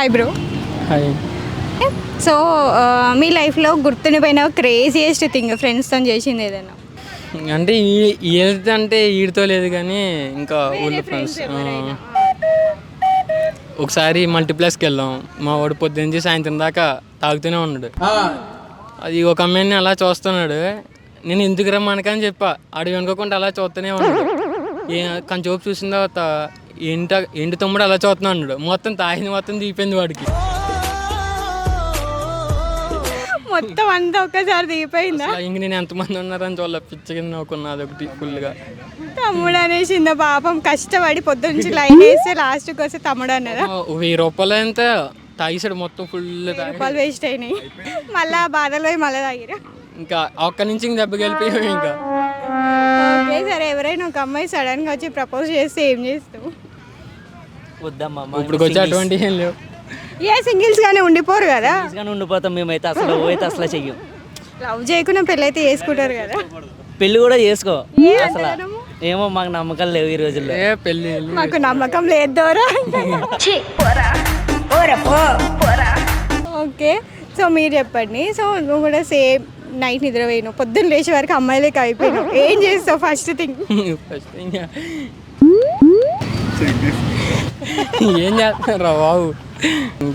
Hi bro hi so మీ లైఫ్లో గుర్తుండిపోయిన క్రేజియెస్ట్ థింగ్ ఫ్రెండ్స్తో చేసింది ఏదైనా? అంటే ఈ ఈడితో అంటే ఈడితో లేదు కానీ ఇంకా ఊళ్ళో ఫ్రెండ్స్ ఒకసారి మల్టీప్లెక్స్కి వెళ్ళాం. మా వాడు పొద్దున్న సాయంత్రం దాకా తాగుతూనే ఉన్నాడు. అది ఒక అమ్మాయిని అలా చూస్తున్నాడు. నేను ఎందుకు రమ్మనకని చెప్పా. అడిగి అనుకోకుండా అలా చూస్తూనే ఉన్నాడు. ఏ కొంచెం చూపు చూసిన తర్వాత ఏంట ఏంటి తమ్ముడు అలా చూస్తున్నా అన్నాడు. మొత్తం తాగింది మొత్తం దిగిపోయింది వాడికి. మొత్తం అంతా ఒక్కసారి దిగిపోయిందా ఇంక నేను ఎంతమంది ఉన్నారని చూడాల. పిచ్చ కింద నవ్వుకున్నా అదొకటి ఫుల్గా తమ్ముడు అనేసిందా పాపం కష్టపడి పొద్దు నుంచి లైన్ వేస్తే లాస్ట్కి వస్తే తమ్ముడు అన్నదా ఓ వెయ్యి రూపాయలు ఎంత? తాగిసాడు మొత్తం ఫుల్ రూపాయలు వేస్ట్ అయినాయి. మళ్ళీ ఆ బాధలో మళ్ళీ తాగిరా. ఇంకా ఒక్క నుంచి ఇంక దెబ్బకి వెళ్ళిపోయాం ఇంకా. ఓకే సరే ఎవరైనా ఒక అమ్మాయి సడన్గా వచ్చి ప్రపోజ్ చేస్తే ఏం చేస్తావు? వద్దమ్మా ఇప్పుడు వచ్చి అటువంటి ఏం లేవు. ఏ సింగిల్స్ గానే ఉండిపోరు కదా? ఈజీగానే ఉండిపోతాం మేమైతే అసలు అయితే అసలు చెయ్యం. లవ్ చేయకుండా పెళ్ళైతే చేసుకుంటారు కదా? పెళ్ళి కూడా చేసుకో. అసలు? ఏమో మాకు నమ్మకాలు లేవు ఈ రోజుల్లో. ఏ పెళ్ళి మాకు నమ్మకం లేదు దూరా. ఓకే సో మీరు చెప్పండి. సో నువ్వు కూడా సేమ్ నైట్ నిద్ర పోయినావు. పొద్దున్న లేచే వరకు అమ్మాయిలకి అయిపోయినావు ఏం చేస్తావు ఫస్ట్ థింగ్ ఫస్ట్ ఏం చేస్తున్నారా బాబు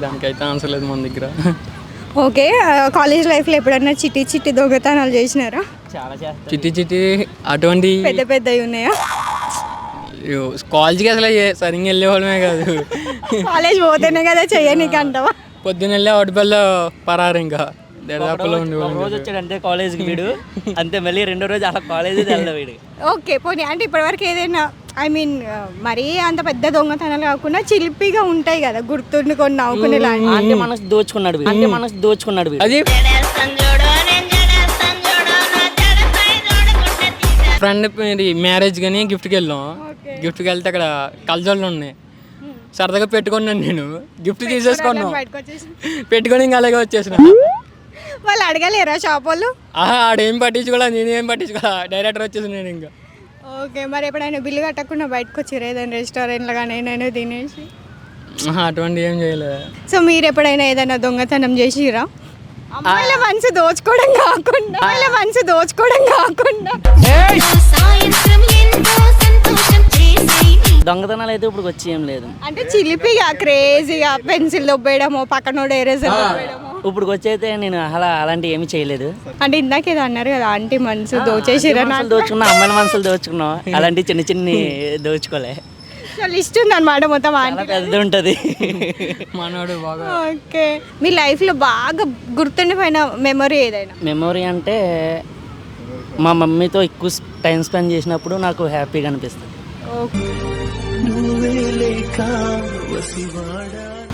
దానికైతే ఆన్సర్ లేదు మన దగ్గర ఓకే కాలేజ్ లైఫ్లో ఎప్పుడన్నా చిట్టి చిట్టి దొంగతనాలు చేసినారా? చిట్టి చిట్టి అటువంటి పెద్ద పెద్దవి ఉన్నాయా? అయ్యో, కాలేజీకి అసలు సరిగ్గా వెళ్ళేవాళ్ళమే కాదు. కాలేజ్ పోతేనే కదా చెయ్యనీకి అంటావా పొద్దున్న వెళ్ళే ఒడిపల్లో పరారు ఇంకా. దరిదాపులో ఉండేవాళ్ళం రోజు వచ్చాడంటే కాలేజ్కి వీడు. అంతే మళ్ళీ రెండో రోజు అలా కాలేజీ వీడు. ఓకే పోనీ. అంటే ఇప్పటివరకు ఏదైనా ఐ మీన్ మరీ అంత పెద్ద దొంగతనాలు కాకుండా చిలిపిగా ఉంటాయి కదా గుర్తుండుకొని నవ్వుకునే లాంటి అంటే మనసు దోచుకున్నాడు వీడు. అంటే మనసు దోచుకున్నాడు వీడు. అది? ఫ్రెండ్ మ్యారేజ్ కానీ గిఫ్ట్కి వెళ్ళాం. గిఫ్ట్కి వెళ్తే అక్కడ కలజోళ్ళు ఉన్నాయి. సరదాగా పెట్టుకున్నాను నేను. గిఫ్ట్ తీసేసుకున్నాం. బయటకు వచ్చేసి. పెట్టుకొని ఇంకా అలాగే వచ్చేసిన. వాళ్ళు అడగలేరా షాప్ వాళ్ళు? ఆహా ఆడేం పట్టించుకోలే నేనేం పట్టించుకోలే. డైరెక్టర్ వచ్చేసి నేను ఇంకా. ఓకే మరి ఎప్పుడైనా బిల్లు కట్టకుండా బయటకు వచ్చారు? ఏదైనా రెస్టారెంట్లో కానీ నేను తినేసి? అటువంటి ఏం చేయలేదు సో మీరు ఎప్పుడైనా ఏదైనా దొంగతనం చేసిరా? అమ్మాయిల మనసు దోచుకోవడం కాకుండా అమ్మాయిల మనసు దోచుకోవడం కాకుండా. దొంగతనాలు అయితే ఇప్పుడు వచ్చి ఏం లేదు. అంటే చిలిపిగా క్రేజీగా పెన్సిల్ దొబ్బేయడము పక్కనోడు ఎరేజర్ దొబ్బేయడము. ఇప్పుడు వచ్చైతే నేను అలా అలాంటి ఏమీ చేయలేదు. అంటే ఇందాక ఏదో అన్నారు కదా ఆంటీ మనసు దోచేసిరా మనసులు దోచుకున్నా అమ్మాయిల మనసులు దోచుకున్నాం. అలాంటి చిన్న చిన్ని దోచుకోలే. లిస్ట్ ఉంది అనమాట మొత్తం చాలా ఆంటీ. పెద్ద ఉంటుంది. మనోడు బాగా ఓకే. మీ లైఫ్లో బాగా గుర్తుండిపోయిన మెమరీ ఏదైనా? మెమొరీ అంటే మా మమ్మీతో ఎక్కువ టైం స్పెండ్ చేసినప్పుడు నాకు హ్యాపీగా అనిపిస్తుంది.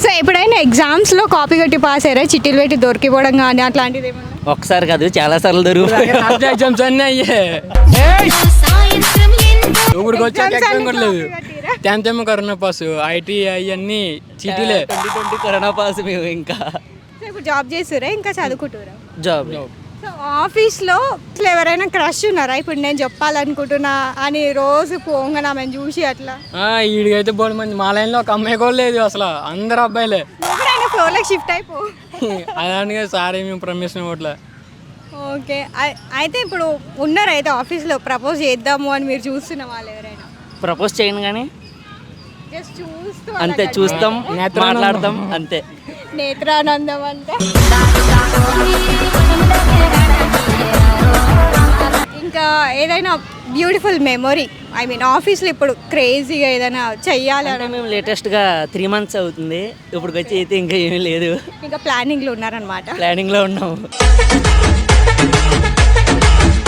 సో ఎప్పుడైనా ఎగ్జామ్స్లో కాపీ కొట్టి పాస్ అయ్యారా? చిట్టీలు పెట్టి దొరికిపోవడం కానీ అట్లాంటిది ఏమన్నా? ఒకసారి కాదు చాలా సార్లు దొరుకుతాయి ఎగ్జామ్స్ అన్నీ? టెన్త్ ఏమో కరోనా పాస్ ఐటీ అవన్నీ చీటీలే ట్వంటీ ట్వంటీ కరోనా పాస్ మేము ఇంకా. జాబ్ చేస్తురా ఇంకా చదువుకుంటురా జాబ్. సో ఆఫీస్లో అసలు ఎవరైనా క్రష్ ఉన్నారా? ఇప్పుడు నేను చెప్పాలనుకుంటున్నా అని రోజు పోంగా ఆమెను చూసి అట్లా. ఆ, ఈడికైతే బోడు మంది మా లైన్లో ఒక అమ్మాయి కూడా లేదు అసలు. అందరు అబ్బాయిలే. నువ్వు కూడా ఆయన ఫ్లోలోకి షిఫ్ట్ అయిపో అలాంటిగా సార్ ఏమి పర్మిషన్ ఇవ్వట్లే. ఓకే. అయి- అయితే ఇప్పుడు ఉన్నారా అయితే ఆఫీస్లో? ప్రపోజ్ చేద్దాము అని మీరు చూస్తున్న వాళ్ళు ఎవరైనా? ప్రపోజ్ చేయను కానీ జస్ట్ చూస్తూ అంతే చూస్తాం. మాట్లాడతాం అంతే. నేత్రానందం అంటే ఇంకా ఏదైనా బ్యూటిఫుల్ మెమొరీ ఐ మీన్ ఆఫీస్లో ఇప్పుడు క్రేజీగా ఏదైనా చెయ్యాలి అంటే మేము లేటెస్ట్గా త్రీ మంత్స్ అవుతుంది. ఇప్పుడు వచ్చి అయితే ఇంకా ఏమీ లేదు. ఇంకా ప్లానింగ్లో ఉన్నారనమాట ప్లానింగ్లో ఉన్నాము.